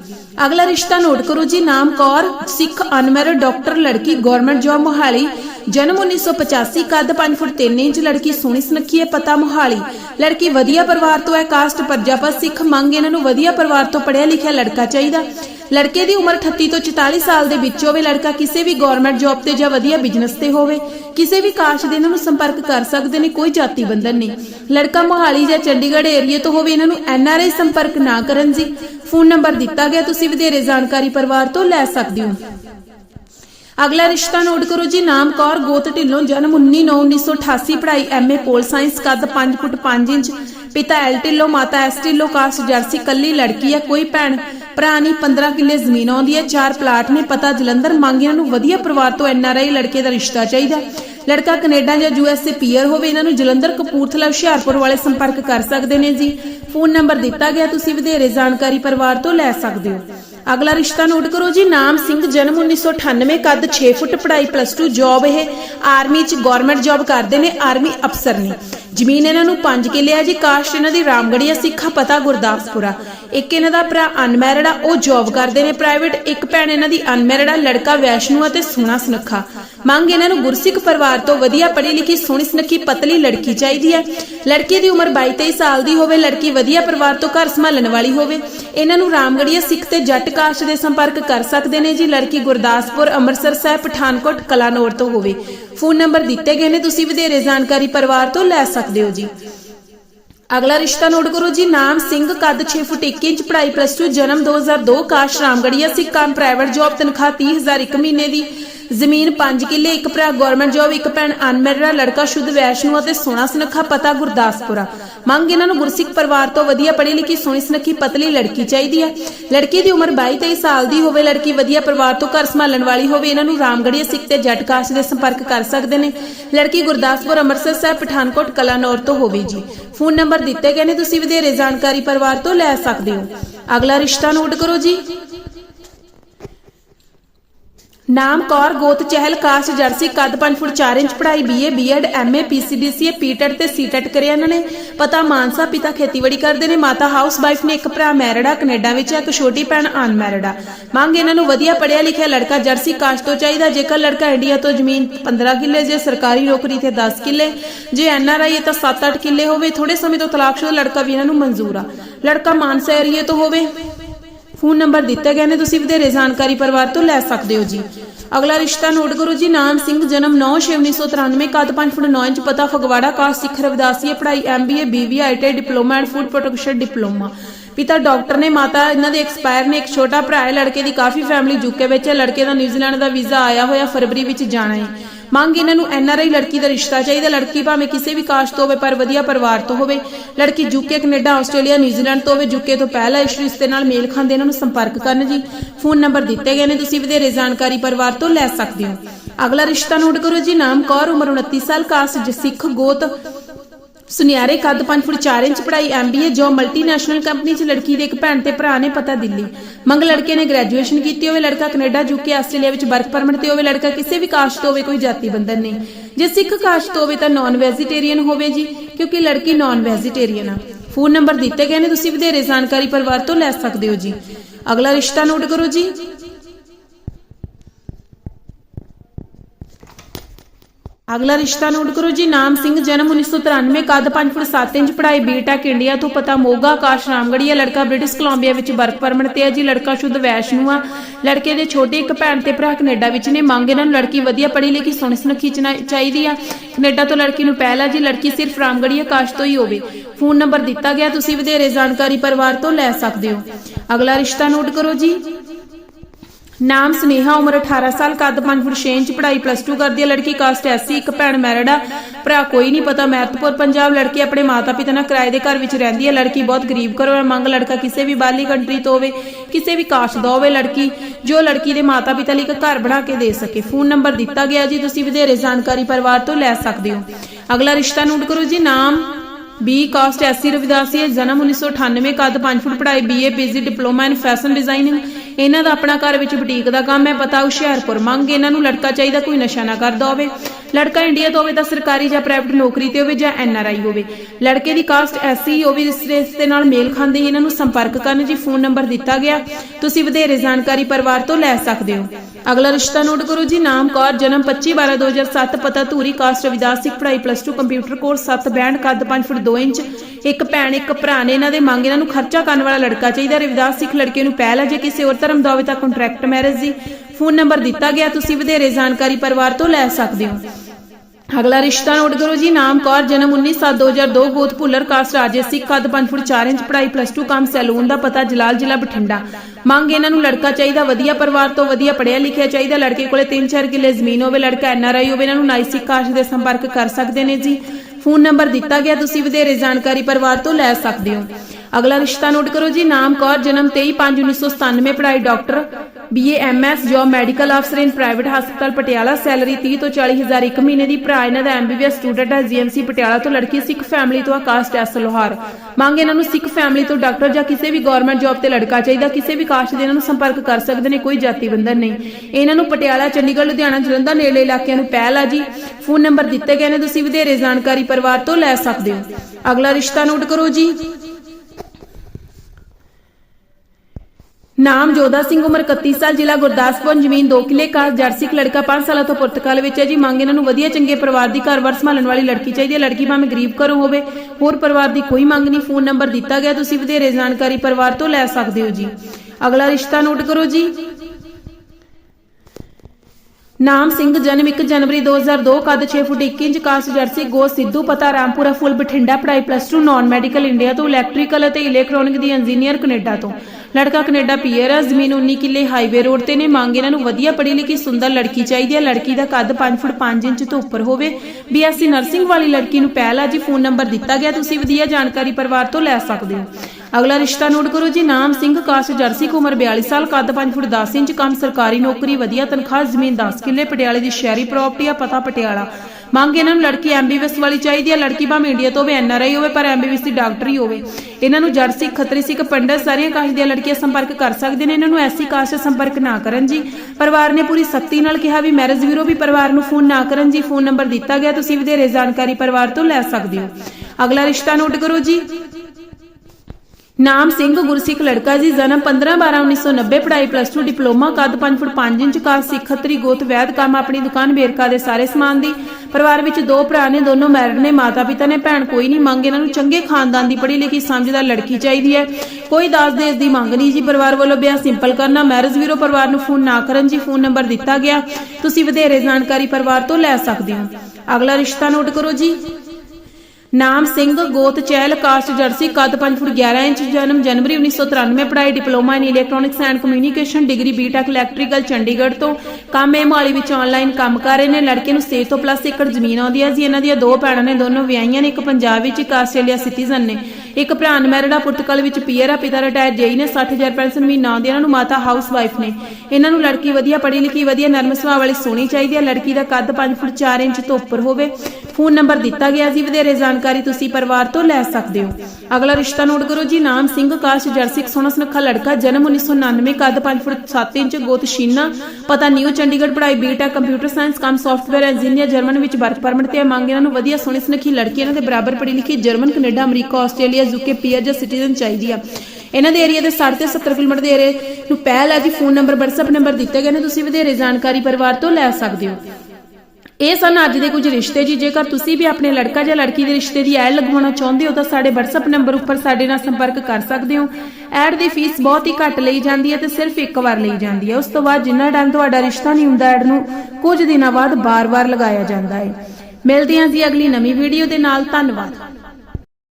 ਅਗਲਾ ਰਿਸ਼ਤਾ ਨੋਟ ਕਰੋ ਜੀ, ਨਾਮ ਕੌਰ, ਸਿੱਖ ਅਨਮੈਰਿਡ ਡਾਕਟਰ ਲੜਕੀ ਗਵਰਨਮੈਂਟ ਜੌਬ ਮੋਹਾਲੀ। ਜਨਮ 1985 ਕੱਦ 5 ਫੁੱਟ 3 ਇੰਚ, ਲੜਕੀ ਸੋਹਣੀ ਸੁਨੱਖੀ ਹੈ, ਪਤਾ ਮੋਹਾਲੀ। ਲੜਕੀ ਵਧੀਆ ਪਰਿਵਾਰ ਤੋਂ ਹੈ, ਕਾਸਟ ਪਰਜਾਪਤ ਸਿੱਖ ਮੰਗ ਇਹਨਾਂ ਨੂੰ ਵਧੀਆ ਪਰਿਵਾਰ ਤੋਂ ਪੜ੍ਹਿਆ ਲਿਖਿਆ ਲੜਕਾ ਚਾਹੀਦਾ। ਲੜਕੇ ਦੀ ਉਮਰ 38 ਤੋਂ 44 ਸਾਲ ਦੇ ਵਿੱਚ ਹੋਵੇ, ਲੜਕਾ ਕਿਸੇ ਵੀ ਗਵਰਨਮੈਂਟ ਜੌਬ ਤੇ ਜਾਂ ਵਧੀਆ ਬਿਜ਼ਨਸ ਤੇ ਹੋਵੇ, ਕਿਸੇ ਵੀ ਕਾਸ਼ ਦੇ ਇਹਨਾਂ ਨੂੰ ਸੰਪਰਕ ਕਰ ਸਕਦੇ ਨੇ, ਕੋਈ ਜਾਤੀ ਬੰਧਨ ਨਹੀਂ। ਲੜਕਾ ਮੋਹਾਲੀ ਜਾਂ ਚੰਡੀਗੜ੍ਹ ਏਰੀਏ ਤੋਂ ਹੋਵੇ ਇਹਨਾਂ ਨੂੰ ਐਨਆਰਆਈ ਸੰਪਰਕ ਨਾ ਕਰਨ ਜੀ। ਫੋਨ ਨੰਬਰ ਦਿੱਤਾ ਗਿਆ, ਤੁਸੀਂ ਵਧੇਰੇ ਜਾਣਕਾਰੀ ਪਰਿਵਾਰ ਤੋਂ ਲੈ ਸਕਦੇ ਹੋ। ਅਗਲਾ ਰਿਸ਼ਤਾ ਨੋਟ ਕਰੋ ਜੀ, ਨਾਮ ਕੌਰ ਗੋਤ ਢਿੱਲੋਂ, ਜਨਮ 19/9/1988 ਪੜ੍ਹਾਈ ਐਮਏ ਪੋਲ ਸਾਇੰਸ, ਕੱਦ 5 ਫੁੱਟ 5 ਇੰਚ, ਪਿਤਾ ਐਲ ਢਿੱਲੋਂ, ਮਾਤਾ ਐਸ ਢਿੱਲੋਂ, ਕਾਸਟ ਜਰਸੀ, ਕੱਲੀ ਲੜਕੀ ਹੈ, ਕੋਈ ਭੈਣ, ਭਰਾ ਨਹੀਂ 15 ਕਿੱਲੇ ਜ਼ਮੀਨ ਆਉਂਦੀ ਹੈ, ਚਾਰ ਪਲਾਟ ਨੇ, ਪਤਾ ਜਲੰਧਰ, ਮੰਗ ਨੂੰ ਵਧੀਆ ਪਰਿਵਾਰ ਤੋਂ ਐਨਆਰਆਈ ਲੜਕੇ ਦਾ ਰਿਸ਼ਤਾ ਚਾਹੀਦਾ। ਲੜਕਾ ਕੈਨੇਡਾ ਜਾਂ ਯੂਐਸਏ ਪੀਆਰ ਹੋਵੇ, ਇਹਨਾਂ ਨੂੰ ਜਲੰਧਰ, ਕਪੂਰਥਲਾ, ਹੁਸ਼ਿਆਰਪੁਰ ਵਾਲੇ ਸੰਪਰਕ ਕਰ ਸਕਦੇ ਨੇ ਜੀ। ਫੋਨ ਨੰਬਰ ਦਿੱਤਾ ਗਿਆ, ਤੁਸੀਂ ਵਧੇਰੇ ਜਾਣਕਾਰੀ ਪਰਿਵਾਰ ਤੋਂ ਲੈ ਸਕਦੇ ਹੋ। ਅਗਲਾ ਰਿਸ਼ਤਾ ਨੋਟ ਕਰੋ ਜੀ, ਨਾਮ ਸਿੰਘ, ਜਨਮ 1998 ਕੱਦ 6 ਫੁੱਟ, ਪੜ੍ਹਾਈ ਪਲੱਸ 2 ਜੌਬ ਇਹ। ਆਰਮੀ ਚ ਗਵਰਨਮੈਂਟ ਜੌਬ ਕਰਦੇ ਨੇ ਆਰਮੀ ਅਫਸਰ ਨੇ। ਜ਼ਮੀਨ ਇਹਨਾਂ ਨੂੰ 5 ਕਿੱਲੇ ਆ ਜੀ। ਕਾਸਟ ਇਹਨਾਂ ਦੀ ਰਾਮਗੜੀਆ ਸਿੱਖਾ ਪਤਾ ਗੁਰਦਾਸਪੁਰਾ। ਇੱਕ ਇਹਨਾਂ ਦਾ ਭਰਾ ਅਨਮੈਰਿਡ ਆ, ਉਹ ਜੌਬ ਕਰਦੇ ਨੇ ਪ੍ਰਾਈਵੇਟ ਇੱਕ ਭੈਣ ਇਹਨਾਂ ਦੀ ਅਨਮੈਰਿਡ ਆ, ਲੜਕਾ ਵੈਸ਼ਨੂ ਆ ਤੇ ਸੁਨੱਖਾ। ਮੰਗ ਇਹਨਾਂ ਨੂੰ ਗੁਰਸਿੱਖ ਪਰਿਵਾਰ ਤੋਂ ਵਧੀਆ ਪੜ੍ਹੀ ਲਿਖੀ ਸੋਹਣੀ ਸੁਨੱਖੀ, ਪਤਲੀ ਲੜਕੀ ਚਾਹੀਦੀ ਹੈ ਲੜਕੀ ਦੀ ਉਮਰ 22-23 ਸਾਲ ਦੀ ਹੋਵੇ, ਲੜਕੀ ਵਧੀਆ ਪਰਿਵਾਰ ਤੋਂ ਘਰ ਸੰਭਾਲਣ ਵਾਲੀ ਹੋਵੇ, ਇਹਨਾਂ ਨੂੰ ਰਾਮਗੜੀਆ ਸਿੱਖ ਤੇ ਜੱਟ ਕਾਸਟ ਦੇ ਸੰਪਰਕ ਕਰ ਸਕਦੇ ਨੇ ਜੀ। ਲੜਕੀ ਗੁਰਦਾਸਪੁਰ, ਅੰਮ੍ਰਿਤਸਰ ਸਾਹਿਬ, ਪਠਾਨਕੋਟ, ਕਲਾਨੌਰ ਤੋਂ ਹੋਵੇ। ਫੋਨ ਨੰਬਰ ਦਿੱਤੇ ਗਏ ਨੇ, ਤੁਸੀਂ ਵਧੇਰੇ ਜਾਣਕਾਰੀ ਪਰਿਵਾਰ ਤੋਂ ਲੈ ਸਕਦੇ ਹੋ ਜੀ। ਅਗਲਾ ਰਿਸ਼ਤਾ ਨੋਟ ਕਰੋ ਜੀ, ਨਾਮ ਸਿੰਘ, ਕੱਦ 6 ਫੁੱਟ 1 ਇੰਚ, ਪੜ੍ਹਾਈ ਪਲੱਸ 2 ਜਨਮ 2002 ਕਾਸ਼ ਰਾਮਗੜੀਆ ਸਿੱਖ ਕੰਮ ਪ੍ਰਾਈਵੇਟ ਜੌਬ ਤਨਖਾਹ 30000 ਇੱਕ ਮਹੀਨੇ ਦੀ। ਜ਼ਮੀਨ 5 ਕਿੱਲੇ, ਇੱਕ ਭਰਾ ਗਵਰਨਮੈਂਟ ਜੋਬ ਇੱਕ ਭੈਣ ਅਨਮੈਰਿਡ ਲੜਕਾ ਸ਼ੁੱਧ ਵੈਸ਼ਨੂ ਅਤੇ ਸੋਹਣਾ ਸੁਨੱਖਾ ਪਤਾ ਗੁਰਦਾਸਪੁਰਾ ਮੰਗ ਇਹਨਾਂ ਨੂੰ ਗੁਰਸਿੱਖ ਪਰਿਵਾਰ ਤੋਂ ਵਧੀਆ ਪੜ੍ਹੀ ਲਿਖੀ, ਸੋਹਣੀ ਸੁਨੱਖੀ ਪਤਲੀ ਲੜਕੀ ਚਾਹੀਦੀ ਹੈ ਲੜਕੀ ਦੀ ਉਮਰ 22 23 ਸਾਲ ਦੀ ਹੋਵੇ, ਲੜਕੀ ਵਧੀਆ ਪਰਿਵਾਰ ਤੋਂ ਘਰ ਸੰਭਾਲਣ ਵਾਲੀ ਹੋਵੇ, ਇਹਨਾਂ ਨੂੰ ਰਾਮਗੜੀਆ ਸਿੱਖ ਤੇ ਜੱਟ ਕਾਸਟ ਦੇ ਸੰਪਰਕ ਕਰ ਸਕਦੇ ਨੇ। ਲੜਕੀ ਗੁਰਦਾਸਪੁਰ, ਅੰਮ੍ਰਿਤਸਰ ਸਾਹਿਬ, ਪਠਾਨਕੋਟ, ਕਲਾਨੌਰ ਤੋਂ ਹੋਵੇ ਜੀ। ਫੋਨ ਨੰਬਰ ਦਿੱਤੇ ਗਏ ਨੇ, ਤੁਸੀਂ ਵਧੇਰੇ ਜਾਣਕਾਰੀ ਪਰਿਵਾਰ ਤੋਂ ਲੈ ਸਕਦੇ ਹੋ। ਅਗਲਾ ਰਿਸ਼ਤਾ ਨੋਟ ਕਰੋ ਜੀ। ਨਾਮ ਕੌਰ ਗੋਤ ਚਹਿਲ ਕਾਸ਼ ਜਰਸੀ ਕੱਦ 5 ਫੁੱਟ 4 ਇੰਚ ਪੜ੍ਹਾਈ BA BEd MA PCDCA PTET ਤੇ ਸੀਟੈਟ ਕਰਿਆ ਇਹਨਾਂ ਨੇ। ਪਤਾ ਮਾਨਸਾ ਪਿਤਾ ਖੇਤੀਬਾੜੀ ਕਰਦੇ ਨੇ, ਮਾਤਾ ਹਾਊਸ ਵਾਈਫ ਨੇ ਇੱਕ ਭਰਾ ਮੈਰਿਡ ਕੈਨੇਡਾ ਵਿੱਚ ਆ ਇੱਕ ਛੋਟੀ ਭੈਣ ਅਨਮੈਰਿਡ ਮੰਗ ਇਹਨਾਂ ਨੂੰ ਵਧੀਆ ਪੜਿਆ ਲਿਖਿਆ ਲੜਕਾ ਜਰਸੀ ਕਾਸਟ ਤੋਂ ਚਾਹੀਦਾ। ਜੇਕਰ ਲੜਕਾ ਇੰਡੀਆ ਤੋਂ ਜ਼ਮੀਨ 15 ਕਿੱਲੇ, ਜੇ ਸਰਕਾਰੀ ਨੌਕਰੀ ਤੇ 10 ਕਿੱਲੇ, ਜੇ ਐਨਆਰਆਈ ਤਾਂ 7-8 ਕਿੱਲੇ ਹੋਵੇ। ਥੋੜੇ ਸਮੇਂ ਤੋਂ ਤਲਾਕਸ਼ੁਦਾ ਲੜਕਾ ਵੀ ਇਹਨਾਂ ਨੂੰ ਮਨਜ਼ੂਰ ਆ। ਲੜਕਾ ਮਾਨਸਾ ਏਰੀਏ ਤੋਂ ਹੋਵੇ। ਫੋਨ ਨੰਬਰ ਦਿੱਤੇ ਗਏ ਨੇ, ਤੁਸੀਂ ਵਧੇਰੇ ਜਾਣਕਾਰੀ ਪਰਿਵਾਰ ਤੋਂ ਲੈ ਸਕਦੇ ਹੋ ਜੀ। ਅਗਲਾ ਰਿਸ਼ਤਾ ਨੋਟ ਕਰੋ ਜੀ, ਨਾਮ ਸਿੰਘ, ਜਨਮ 9/6/1993 ਕੱਦ 5 ਫੁੱਟ 9 ਇੰਚ, ਪਤਾ ਫਗਵਾੜਾ, ਕਾਸ ਸਿੱਖ ਰਵਿਦਾਸੀਏ ਪੜ੍ਹਾਈ MBA Bibi IT diploma and food protection diploma. ਪਿਤਾ ਡਾਕਟਰ ਨੇ, ਮਾਤਾ ਇਹਨਾਂ ਦੇ ਐਕਸਪਾਇਰ ਨੇ, ਇੱਕ ਛੋਟਾ ਭਰਾ ਹੈ, ਲੜਕੇ ਦੀ ਕਾਫੀ ਫੈਮਿਲੀ ਯੂਕੇ ਵਿੱਚ ਹੈ, ਲੜਕੇ ਦਾ ਨਿਊਜ਼ੀਲੈਂਡ ਦਾ ਵੀਜ਼ਾ ਆਇਆ ਹੋਇਆ, ਫਰਵਰੀ ਵਿੱਚ ਜਾਣਾ ਹੈ। ਮੰਗ ਇਹਨਾਂ ਨੂੰ ਐਨਆਰਆਈ ਲੜਕੀ ਦਾ ਰਿਸ਼ਤਾ ਚਾਹੀਦਾ। ਲੜਕੀ ਭਾਵੇਂ ਕਿਸੇ ਵੀ ਕਾਸਟ ਹੋਵੇ, ਪਰ ਵਧੀਆ ਪਰਿਵਾਰ ਤੋਂ ਹੋਵੇ। ਲੜਕੀ ਯੂਕੇ, ਕੈਨੇਡਾ, ਆਸਟ੍ਰੇਲੀਆ, ਨਿਊਜ਼ੀਲੈਂਡ ਤੋਂ ਹੋਵੇ, ਯੂਕੇ ਤੋਂ ਪਹਿਲਾਂ ਇਸ ਰਿਸ਼ਤੇ ਨਾਲ ਮੇਲ ਖਾਂਦੇ ਇਹਨਾਂ ਨੂੰ ਸੰਪਰਕ ਕਰਨ ਜੀ। ਫੋਨ ਨੰਬਰ ਦਿੱਤੇ ਗਏ ਨੇ, ਤੁਸੀਂ ਵਧੇਰੇ ਜਾਣਕਾਰੀ ਪਰਿਵਾਰ ਤੋਂ ਲੈ ਸਕਦੇ ਹੋ। ਅਗਲਾ ਰਿਸ਼ਤਾ ਨੋਟ ਕਰੋ ਜੀ, ਨਾਮ ਕੌਰ, ਉਮਰ 29 ਸਾਲ, ਕਾਸਟ ਸਿੱਖ ਗੋਤ ਸੁਨਿਆਰੇ ਕੱਦ 5 ਫੁੱਟ 4 ਇੰਚ ਪੜ੍ਹਾਈ ਐਮਬੀਏ ਜੋ ਮਲਟੀਨੈਸ਼ਨਲ ਕੰਪਨੀ 'ਚ ਲੜਕੀ ਦੇ ਇੱਕ ਭੈਣ ਤੇ ਭਰਾ ਨੇ ਪਤਾ ਦਿੱਲੀ। ਮੰਗ ਲੜਕੇ ਨੇ ਗ੍ਰੈਜੂਏਸ਼ਨ ਕੀਤੀ ਹੋਵੇ ਲੜਕਾ ਕੈਨੇਡਾ ਯੂਕੇ ਆਸਟ੍ਰੇਲੀਆ ਵਿੱਚ ਵਰਕ ਪਰਮਿਟ ਤੇ ਹੋਵੇ ਲੜਕਾ ਕਿਸੇ ਵੀ ਕਾਸਟ ਤੋਂ ਹੋਵੇ, ਕੋਈ ਜਾਤੀ ਬੰਧਨ ਨਹੀਂ। ਜੇ ਸਿੱਖ ਕਾਸਟ ਤੋਂ ਹੋਵੇ ਤਾਂ ਨਾਨ ਵੈਜੀਟੇਰੀਅਨ ਹੋਵੇ ਜੀ, ਕਿਉਂਕਿ ਲੜਕੀ ਨਾਨ ਵੈਜੀਟੇਰੀਅਨ ਆ। ਫੋਨ ਨੰਬਰ ਦਿੱਤੇ ਗਏ ਨੇ, ਤੁਸੀਂ ਵਧੇਰੇ ਜਾਣਕਾਰੀ ਪਰਿਵਾਰ ਤੋਂ ਲੈ ਸਕਦੇ ਹੋ ਜੀ। ਅਗਲਾ ਰਿਸ਼ਤਾ ਨੋਟ ਕਰੋ ਜੀ। ਅਗਲਾ ਰਿਸ਼ਤਾ ਨੋਟ ਕਰੋ ਜੀ, ਨਾਮ ਸਿੰਘ, ਜਨਮ 1993 ਕੱਦ 5 ਫੁੱਟ 7 ਇੰਚ, ਪੜ੍ਹਾਈ ਬੀਟੈਕ ਇੰਡੀਆ ਤੋਂ ਪਤਾ ਮੋਗਾ, ਆਕਾਸ਼ ਰਾਮਗੜੀਆ ਲੜਕਾ ਬ੍ਰਿਟਿਸ਼ ਕੋਲੰਬੀਆ ਵਿੱਚ ਵਰਕ ਪਰਮਿਟ ਤੇ ਹੈ ਜੀ, ਲੜਕਾ ਸ਼ੁੱਧ ਵੈਸ਼ਨੂ ਆ। ਲੜਕੇ ਦੇ ਛੋਟੇ ਇੱਕ ਭੈਣ ਤੇ ਭਰਾ ਕੈਨੇਡਾ ਵਿੱਚ ਨੇ, ਮੰਗ ਇਹਨਾਂ ਨੂੰ ਲੜਕੀ ਵਧੀਆ ਪੜ੍ਹੀ ਲਿਖੀ, ਸੋਹਣੀ ਸੁਨੱਖੀ ਚਨਾ- ਚਾਹੀਦੀ ਆ। ਕੈਨੇਡਾ ਤੋਂ ਲੜਕੀ ਨੂੰ ਪਹਿਲਾ ਜੀ, ਲੜਕੀ ਸਿਰਫ ਰਾਮਗੜੀਆ ਆਕਾਸ਼ ਤੋਂ ਹੀ ਹੋਵੇ। ਫੋਨ ਨੰਬਰ ਦਿੱਤਾ ਗਿਆ, ਤੁਸੀਂ ਵਧੇਰੇ ਜਾਣਕਾਰੀ ਪਰਿਵਾਰ ਤੋਂ ਲੈ ਸਕਦੇ ਹੋ। ਅਗਲਾ ਰਿਸ਼ਤਾ ਨੋਟ ਕਰੋ ਜੀ ਨਾਮ ਸੁਨੇਹਾ, ਉਮਰ 18 ਸਾਲ, ਕੱਦ 5 ਫੁੱਟ 6 ਇੰਚ, ਪੜ੍ਹਾਈ ਪਲੱਸ 2 ਕਰਦੀ ਹੈ। ਲੜਕੀ ਕਾਸਟ ਐਸਸੀ ਇੱਕ ਭੈਣ ਮੈਰਿਡ ਆ। ਭਰਾ ਕੋਈ ਨਹੀਂ ਪਤਾ, ਮਹਿਤਪੁਰ, ਪੰਜਾਬ, ਲੜਕੀ ਆਪਣੇ ਮਾਤਾ ਪਿਤਾ ਨਾਲ ਕਿਰਾਏ ਦੇ ਘਰ ਵਿੱਚ ਰਹਿੰਦੀ ਹੈ। ਲੜਕੀ ਬਹੁਤ ਗਰੀਬ ਘਰੋਂ ਹੈ। ਮੰਗ ਲੜਕਾ ਕਿਸੇ ਵੀ ਬਾਹਰਲੀ ਕੰਟਰੀ ਤੋਂ ਹੋਵੇ, ਕਿਸੇ ਵੀ ਕਾਸਟ ਦਾ ਹੋਵੇ, ਲੜਕੀ ਜੋ ਲੜਕੀ ਦੇ ਮਾਤਾ ਪਿਤਾ ਲਈ ਇੱਕ ਘਰ ਬਣਾ ਕੇ ਦੇ ਸਕੇ। ਫੋਨ ਨੰਬਰ ਦਿੱਤਾ ਗਿਆ ਜੀ, ਤੁਸੀਂ ਵਧੇਰੇ ਜਾਣਕਾਰੀ ਪਰਿਵਾਰ ਤੋਂ ਲੈ ਸਕਦੇ ਹੋ। ਅਗਲਾ ਰਿਸ਼ਤਾ ਨੋਟ ਕਰੋ ਜੀ, ਨਾਮ ਬੀ ਕਾਸਟ ਐਸੀ ਰਵਿਦਾਸੀ ਹੈ ਜਨਮ 1998 ਕੱਦ 5 ਫੁੱਟ, ਪੜ੍ਹਾਈ BA PG diploma in fashion designing ਇਹਨਾਂ ਦਾ ਆਪਣਾ ਘਰ ਵਿੱਚ ਬੁਟੀਕ ਦਾ ਕੰਮ ਹੈ। ਪਤਾ ਹੁਸ਼ਿਆਰਪੁਰ ਮੰਗ ਇਹਨਾਂ ਨੂੰ ਲੜਕਾ ਚਾਹੀਦਾ ਕੋਈ ਨਸ਼ਾ ਨਾ ਕਰਦਾ ਹੋਵੇ। ਲੜਕਾ ਇੰਡੀਆ ਤੋਂ ਹੋਵੇ ਤਾਂ ਸਰਕਾਰੀ ਜਾਂ ਪ੍ਰਾਈਵੇਟ ਨੌਕਰੀ ਤੇ ਹੋਵੇ ਜਾਂ ਐਨਆਰਆਈ ਹੋਵੇ। ਲੜਕੇ ਦੀ ਕਾਸਟ ਐਸੀ ਹੋਵੇ ਇਸ ਰਿਸ਼ਤੇ ਨਾਲ ਮੇਲ ਖਾਂਦੇ ਇਹਨਾਂ ਨੂੰ ਸੰਪਰਕ ਕਰਨ ਜੀ ਫੋਨ ਨੰਬਰ ਦਿੱਤਾ ਗਿਆ। ਤੁਸੀਂ ਵਧੇਰੇ ਜਾਣਕਾਰੀ ਪਰਿਵਾਰ ਤੋਂ ਲੈ ਸਕਦੇ ਹੋ। ਅਗਲਾ ਰਿਸ਼ਤਾ ਨੋਟ ਕਰੋ ਜੀ। ਨਾਮ ਕੌਰ, ਜਨਮ 25 12 2007 ਪਤਾ ਧੂਰੀ ਕਾਸਟ ਰਵਿਦਾਸ ਸਿੱਖ ਪੜ੍ਹਾਈ ਪਲੱਸ 2 ਕੰਪਿਊਟਰ ਕੋਰਸ 7 ਬੈਂਡ ਕੱਦ 5 ਫੁੱਟ 2 ਇੰਚ, ਇੱਕ ਭੈਣ, ਇੱਕ ਭਰਾ ਨੇ ਇਹਨਾਂ ਦੇ ਮੰਗ ਇਹਨਾਂ ਨੂੰ ਖਰਚਾ ਕਰਨ ਵਾਲਾ ਲੜਕਾ ਚਾਹੀਦਾ। ਰਵਿਦਾਸ ਸਿੱਖ ਲੜਕੇ ਨੂੰ ਪਹਿਲ ਹੈ। ਜੇ ਕਿਸੇ ਹੋਰ ਧਰਮ ਦਾ ਕੰਟਰੈਕਟ ਮੈਰਿਜ ਜੀ ਫੋਨ ਨੰਬਰ ਦਿੱਤਾ ਗਿਆ, ਤੁਸੀਂ ਵਧੇਰੇ ਜਾਣਕਾਰੀ ਪਰਿਵਾਰ ਤੋਂ ਲੈ ਸਕਦੇ ਹੋ। ਅਗਲਾ ਰਿਸ਼ਤਾ ਨੋਟ ਕਰੋ ਜੀ, ਨਾਮ ਕੌਰ, ਜਨਮ 19/7/2002 ਗੋਤ ਭੁੱਲਰ, ਕਾਸਟ ਰਾਜੇ ਸਿੱਖ, ਕੱਦ 5 ਫੁੱਟ 4 ਇੰਚ, ਪੜ੍ਹਾਈ ਪਲੱਸ 2 ਕੰਮ, ਸੈਲੂਨ ਦਾ ਪਤਾ, ਜਲਾਲ ਜ਼ਿਲ੍ਹਾ ਬਠਿੰਡਾ। ਮੰਗ ਇਹਨਾਂ ਨੂੰ ਲੜਕਾ ਚਾਹੀਦਾ, ਵਧੀਆ ਪਰਿਵਾਰ ਤੋਂ ਵਧੀਆ ਪੜਿਆ ਲਿਖਿਆ ਚਾਹੀਦਾ, ਲੜਕੇ ਕੋਲੇ 3-4 ਕਿੱਲੇ ਜ਼ਮੀਨ ਹੋਵੇ, ਲੜਕਾ ਐਨਆਰਆਈ ਹੋਵੇ, ਇਹਨਾਂ ਨੂੰ ਨਾਈ ਸਿੱਖ ਕਾਸ਼ ਦੇ ਸੰਪਰਕ ਕਰ ਸਕਦੇ ਨੇ ਜੀ। ਫੋਨ ਨੰਬਰ ਦਿੱਤਾ ਗਿਆ, ਤੁਸੀਂ ਵਧੇਰੇ ਜਾਣਕਾਰੀ ਪਰਿਵਾਰ ਤੋਂ ਲੈ ਸਕਦੇ ਹੋ। ਅਗਲਾ ਰਿਸ਼ਤਾ ਨੋਟ ਕਰੋ ਜੀ, ਨਾਮ ਕੌਰ, ਜਨਮ 23/5/1997 ਪੜ੍ਹਾਈ doctor BA MS job medical ਅਫਸਰ ਇਨ ਪ੍ਰਾਈਵੇਟ ਹਸਪਤਾਲ ਪਟਿਆਲਾ ਸੈਲਰੀ 30 ਤੋਂ 40 ਇੱਕ ਮਹੀਨੇ ਦੀ, ਭਰਾ ਇਹਨਾਂ ਦਾ ਐਮਬੀਬੀਐਸ ਸਟੂਡੈਂਟ ਹੈ ਜੀਐਮਸੀ ਪਟਿਆਲਾ ਤੋਂ, ਲੜਕੀ ਸਿੱਖ ਫੈਮਿਲੀ ਤੋਂ ਕਾਸਟ ਐਸ ਲੋਹਾਰ ਮੰਗ ਇਹਨਾਂ ਨੂੰ ਸਿੱਖ ਫੈਮਿਲੀ ਤੋਂ ਡਾਕਟਰ ਜਾਂ ਕਿਸੇ ਵੀ ਗਵਰਨਮੈਂਟ ਜੌਬ ਤੇ ਲੜਕਾ ਚਾਹੀਦਾ, ਕਿਸੇ ਵੀ ਕਾਸਟ ਦੇ ਇਹਨਾਂ ਨੂੰ ਸੰਪਰਕ ਕਰ ਸਕਦੇ ਨੇ, ਕੋਈ ਜਾਤੀ ਬੰਧਨ ਨਹੀਂ। ਇਹਨਾਂ ਨੂੰ ਪਟਿਆਲਾ, ਚੰਡੀਗੜ੍ਹ, ਲੁਧਿਆਣਾ, ਜਲੰਧਰ ਨੇੜੇ ਇਲਾਕਿਆਂ ਨੂੰ ਪਹਿਲ ਆ ਜੀ। ਫੋਨ ਨੰਬਰ ਦਿੱਤੇ ਗਏ ਨੇ, ਤੁਸੀਂ ਵਧੇਰੇ ਜਾਣਕਾਰੀ ਪਰਿਵਾਰ ਤੋਂ ਲੈ ਸਕਦੇ ਹੋ। ਅਗਲਾ ਰਿਸ਼ਤਾ ਨੋਟ ਕਰੋ ਜੀ। ਨਾਮ ਜੋਦਾ ਸਿੰਘ, ਉਮਰ 31 ਸਾਲ, ਜ਼ਿਲ੍ਹਾ ਗੁਰਦਾਸਪੁਰ, ਜ਼ਮੀਨ 2 ਕਿੱਲੇ ਕਾਸ ਜਰਸਿਕ ਲੜਕਾ 5 ਸਾਲਾਂ ਤੋਂ ਪੁਰਤਗਾਲ ਵਿੱਚ ਹੈ ਜੀ। ਮੰਗ ਇਹਨਾਂ ਨੂੰ ਵਧੀਆ, ਚੰਗੇ ਪਰਿਵਾਰ ਦੀ ਘਰ ਵਾਰ ਸੰਭਾਲਣ ਵਾਲੀ ਲੜਕੀ ਚਾਹੀਦੀ ਹੈ। ਲੜਕੀ ਭਾਵੇਂ ਗਰੀਬ ਘਰੋਂ ਹੋਵੇ, ਹੋਰ ਪਰਿਵਾਰ ਦੀ ਕੋਈ ਮੰਗ ਨਹੀਂ। ਫੋਨ ਨੰਬਰ ਦਿੱਤਾ ਗਿਆ, ਤੁਸੀਂ ਵਧੇਰੇ ਜਾਣਕਾਰੀ ਪਰਿਵਾਰ ਤੋਂ ਲੈ ਸਕਦੇ ਹੋ ਜੀ। ਅਗਲਾ ਰਿਸ਼ਤਾ ਨੋਟ ਕਰੋ ਜੀ। ਨਾਮ ਸਿੰਘ, ਜਨਮ 1 ਜਨਵਰੀ 2002 ਕੱਦ 6 ਫੁੱਟ 1 ਇੰਚ ਕਾਸਟ ਜਰਸੀ ਗੋ ਸਿੱਧੂ, ਪਤਾ ਰਾਮਪੁਰਾ, ਫੁੱਲ ਬਠਿੰਡਾ ਪੜਾਈ ਪਲੱਸ 2 ਨਾਨ ਮੈਡੀਕਲ ਇੰਡੀਆ ਤੋਂ ਇਲੈਕਟ੍ਰੀਕਲ ਅਤੇ ਇਲੈਕਟ੍ਰੋਨਿਕ ਦੀ ਇੰਜੀਨੀਅਰ ਕੈਨੇਡਾ ਤੋਂ। ਲੜਕਾ ਕੈਨੇਡਾ ਪੀਅਰ ਆ ਜ਼ਮੀਨ 19 ਕਿੱਲੇ ਹਾਈਵੇ ਰੋਡ ਤੇ ਨੇ, ਮੰਗ ਇਹਨਾਂ ਨੂੰ ਵਧੀਆ ਪੜ੍ਹੀ ਲਿਖੀ, ਸੁੰਦਰ ਲੜਕੀ ਚਾਹੀਦੀ ਹੈ। ਲੜਕੀ ਦਾ ਕੱਦ 5 ਫੁੱਟ 5 ਇੰਚ ਤੋਂ ਉੱਪਰ ਹੋਵੇ। ਬੀਐਸਸੀ ਨਰਸਿੰਗ ਵਾਲੀ ਲੜਕੀ ਨੂੰ ਪਹਿਲਾ ਜੀ ਫੋਨ ਨੰਬਰ ਦਿੱਤਾ ਗਿਆ। ਤੁਸੀਂ ਵਧੀਆ ਜਾਣਕਾਰੀ ਪਰਿਵਾਰ ਤੋਂ ਲੈ ਸਕਦੇ ਹੋ। ਅਗਲਾ ਰਿਸ਼ਤਾ ਨੋਟ ਕਰੋ ਜੀ, ਨਾਮ ਸਿੰਘ, ਕਾਸ਼ ਜਰਸੀ ਉਮਰ 42 ਸਾਲ, ਕੱਦ 5 ਫੁੱਟ 10 ਇੰਚ, ਕੰਮ ਸਰਕਾਰੀ ਨੌਕਰੀ, ਵਧੀਆ ਤਨਖਾਹ, ਜ਼ਮੀਨ 10 ਕਿੱਲੇ, ਪਟਿਆਲੇ ਦੀ ਸ਼ਹਿਰੀ ਪ੍ਰਾਪਰਟੀ ਆ, ਪਤਾ ਪਟਿਆਲਾ। ਮੰਗ ਇਹਨਾਂ ਨੂੰ ਲੜਕੀ ਐਮਬੀਬੀਐਸ ਵਾਲੀ ਚਾਹੀਦੀ ਹੈ ਲੜਕੀ ਭਾਵੇਂ ਇੰਡੀਆ ਤੋਂ ਹੋਵੇ ਐਨਆਰਆਈ ਹੋਵੇ, ਪਰ ਐਮਬੀਬੀਐਸ ਦੀ ਡਾਕਟਰ ਹੋਵੇ। ਇਹਨਾਂ ਨੂੰ ਜਰਸੀ, ਖੱਤਰੀ ਸਿੱਖ, ਪੰਡਤ ਸਾਰੀਆਂ ਕਾਸ਼ ਦੀਆਂ ਲੜਕੀਆਂ ਸੰਪਰਕ ਕਰ ਸਕਦੇ ਨੇ, ਇਹਨਾਂ ਨੂੰ ਐਸੀ ਕਾਸ਼ ਸੰਪਰਕ ਨਾ ਕਰਨ ਜੀ। ਪਰਿਵਾਰ ਨੇ ਪੂਰੀ ਸਖਤੀ ਨਾਲ ਕਿਹਾ ਵੀ ਮੈਰਿਜ ਬਿਊਰੋ ਵੀ ਪਰਿਵਾਰ ਨੂੰ ਫੋਨ ਨਾ ਕਰਨ ਜੀ ਫੋਨ ਨੰਬਰ ਦਿੱਤਾ ਗਿਆ, ਤੁਸੀਂ ਵਧੇਰੇ ਜਾਣਕਾਰੀ ਪਰਿਵਾਰ ਤੋਂ ਲੈ ਸਕਦੇ ਹੋ। ਅਗਲਾ ਰਿਸ਼ਤਾ ਨੋਟ ਕਰੋ ਜੀ। ਨਾਮ ਸਿੰਘ ਗੁਰਸਿੱਖ ਲੜਕਾ ਜੀ, ਜਨਮ 15 12 1990 ਪੜ੍ਹਾਈ ਪਲੱਸ 2 ਡਿਪਲੋਮਾ, ਕੱਦ 5 ਫੁੱਟ 5 ਇੰਚ ਕਾਸ ਸਿੱਖ, ਖੱਤਰੀ, ਗੋਤ, ਵੈਦ, ਕੰਮ, ਆਪਣੀ ਦੁਕਾਨ ਬੇਰਕਾ ਦੇ ਸਾਰੇ ਸਮਾਨ ਦੀ। ਪਰਿਵਾਰ ਵਿੱਚ ਦੋ ਭਰਾ ਨੇ, ਦੋਨੋਂ ਮੈਰਿਡ ਨੇ ਮਾਤਾ ਪਿਤਾ ਨੇ, ਭੈਣ ਕੋਈ ਨਹੀਂ, ਮੰਗ ਇਹਨਾਂ ਨੂੰ ਚੰਗੇ ਖਾਨਦਾਨ ਦੀ ਪੜ੍ਹੀ ਲਿਖੀ ਸਮਝਦਾਰ ਲੜਕੀ ਚਾਹੀਦੀ ਹੈ। ਕੋਈ ਦਾਜ ਦੇਜ ਦੀ ਮੰਗ ਨਹੀਂ ਜੀ, ਪਰਿਵਾਰ ਵੱਲੋਂ ਵਿਆਹ ਸਿੰਪਲ ਕਰਨਾ ਮੈਰਿਜ ਵੀਰੋ, ਪਰਿਵਾਰ ਨੂੰ ਫੋਨ ਨਾ ਕਰਨ ਜੀ, ਫੋਨ ਨੰਬਰ ਦਿੱਤਾ ਗਿਆ। ਤੁਸੀਂ ਵਧੇਰੇ ਜਾਣਕਾਰੀ ਪਰਿਵਾਰ ਤੋਂ ਲੈ ਸਕਦੇ ਹੋ। ਅਗਲਾ ਰਿਸ਼ਤਾ ਨੋਟ ਕਰੋ ਜੀ। ਨਾਮ ਸਿੰਘ ਗੋਤ ਚਹਿਲ ਕਾਸਟ ਜਰਸੀ ਕੱਦ 5 ਫੁੱਟ 11 ਇੰਚ, ਜਨਮ ਜਨਵਰੀ 1993 ਪੜ੍ਹਾਈ diploma in electronics and communication degree BTech electrical Chandigarh ਤੋਂ। ਕੰਮ ਇਹ ਮੋਹਾਲੀ ਵਿੱਚ ਆਨਲਾਈਨ ਕੰਮ ਕਰ ਰਹੇ ਨੇ। ਲੜਕੇ ਨੂੰ 6 ਤੋਂ ਪਲੱਸ ਏਕੜ ਜ਼ਮੀਨ ਆਉਂਦੀ ਹੈ। ਜੀ ਇਹਨਾਂ ਦੀਆਂ ਦੋ ਭੈਣਾਂ ਨੇ, ਦੋਨੋਂ ਵਿਆਹੀਆਂ ਨੇ, ਇੱਕ ਪੰਜਾਬ ਵਿੱਚ, ਇੱਕ ਆਸਟ੍ਰੇਲੀਆ ਸਿਟੀਜ਼ਨ ਨੇ। ਇੱਕ ਭਰਾ ਅਨਮੈਰਿਡ ਆ, ਪੁਰਤਗਾਲ ਵਿੱਚ ਪੀਅਰ ਆ, ਪਿਤਾ ਰਿਟਾਇਰ ਜੇਈ ਨੇ 60000 ਪੈਨਸ਼ਨ ਮਹੀਨਾ ਆਉਂਦੀ ਇਹਨਾਂ ਨੂੰ ਮਾਤਾ ਹਾਊਸ ਵਾਈਫ ਨੇ। ਇਹਨਾਂ ਨੂੰ ਲੜਕੀ ਵਧੀਆ ਪੜ੍ਹੀ ਲਿਖੀ, ਵਧੀਆ ਨਰਮ ਸੁਭਾਅ ਵਾਲੀ ਸੋਹਣੀ ਚਾਹੀਦੀ ਹੈ। ਲੜਕੀ ਦਾ ਕੱਦ 5 ਫੁੱਟ 4 ਇੰਚ ਤੋਂ ਉੱਪਰ ਹੋਵੇ। ਫੋਨ ਨੰਬਰ ਦਿੱਤਾ ਗਿਆ ਜੀ ਵਧੇਰੇ ਜਾਣਕਾਰੀ ਤੁਸੀਂ ਪਰਿਵਾਰ ਤੋਂ ਲੈ ਸਕਦੇ ਹੋ। ਅਗਲਾ ਰਿਸ਼ਤਾ ਨੋਟ ਕਰੋ ਜੀ, ਨਾਮ ਸਿੰਘ, ਕਾਸ਼, ਜਰਸੀ, ਸੋਹਣਾ ਸੁਨੱਖਾ ਲੜਕਾ, ਜਨਮ 1999 ਕੱਦ 5 ਫੁੱਟ 7 ਇੰਚ, ਗੋਤ ਸ਼ੀਨਾ, ਪਤਾ ਨਿਊ, ਚੰਡੀਗੜ੍ਹ, ਪੜ੍ਹਾਈ ਬੀਟੈਕ ਕੰਪਿਊਟਰ ਸਾਇੰਸ ਕੰਮ ਸੌਫਟਵੇਅਰ ਇੰਜੀਨੀਅਰ ਜਰਮਨ ਵਿੱਚ ਵਰਕ ਪਰਮਿਟ ਤੇ ਮੰਗ ਇਹਨਾਂ ਨੂੰ ਵਧੀਆ, ਸੋਹਣੀ, ਸੁਨੱਖੀ ਲੜਕੀ, ਇਹਨਾਂ ਦੇ ਬਰਾਬਰ ਪੜ੍ਹੀ ਲਿਖੀ German Canada, America, Australia UK PR ਜਾਂ ਸਿਟੀਜ਼ਨ ਚਾਹੀਦੀ ਆ। ਇਹਨਾਂ ਦੇ ਏਰੀਆ ਦੇ 60 ਤੇ 70 ਕਿਲੋਮੀਟਰ ਦੇ ਏਰੀਆ ਨੂੰ ਪਹਿਲ ਹੈ ਜੀ, ਫੋਨ ਨੰਬਰ, WhatsApp ਨੰਬਰ ਦਿੱਤੇ ਗਏ ਨੇ, ਤੁਸੀਂ ਵਧੇਰੇ ਜਾਣਕਾਰੀ ਪਰਿਵਾਰ ਤੋਂ ਲੈ ਸਕਦੇ ਹੋ। ਇਹ ਸਨ ਅੱਜ ਦੇ ਕੁਝ ਰਿਸ਼ਤੇ ਜੀ। ਜੇਕਰ ਤੁਸੀਂ ਵੀ ਆਪਣੇ ਲੜਕਾ ਜਾਂ ਲੜਕੀ ਦੇ ਰਿਸ਼ਤੇ ਦੀ ਐਡ ਲਗਵਾਉਣਾ ਚਾਹੁੰਦੇ ਹੋ, ਤਾਂ ਸਾਡੇ WhatsApp ਨੰਬਰ ਉੱਪਰ ਸਾਡੇ ਨਾਲ ਸੰਪਰਕ ਕਰ ਸਕਦੇ ਹੋ। ਐਡ ਦੀ ਫੀਸ ਬਹੁਤ ਹੀ ਘੱਟ ਲਈ ਜਾਂਦੀ ਹੈ ਤੇ ਸਿਰਫ ਇੱਕ ਵਾਰ ਲਈ ਜਾਂਦੀ ਹੈ। ਉਸ ਤੋਂ ਬਾਅਦ ਜਿੰਨਾ ਟਾਈਮ ਤੁਹਾਡਾ ਰਿਸ਼ਤਾ ਨਹੀਂ ਹੁੰਦਾ ਐਡ ਨੂੰ, ਕੁਝ ਦਿਨਾਂ ਬਾਅਦ ਬਾਰ-ਬਾਰ ਲਗਾਇਆ ਜਾਂਦਾ ਹੈ। ਮਿਲਦੇ ਹਾਂ ਜੀ ਅਗਲੀ ਨਵੀਂ ਵੀਡੀਓ ਦੇ ਨਾਲ। ਧੰਨਵਾਦ।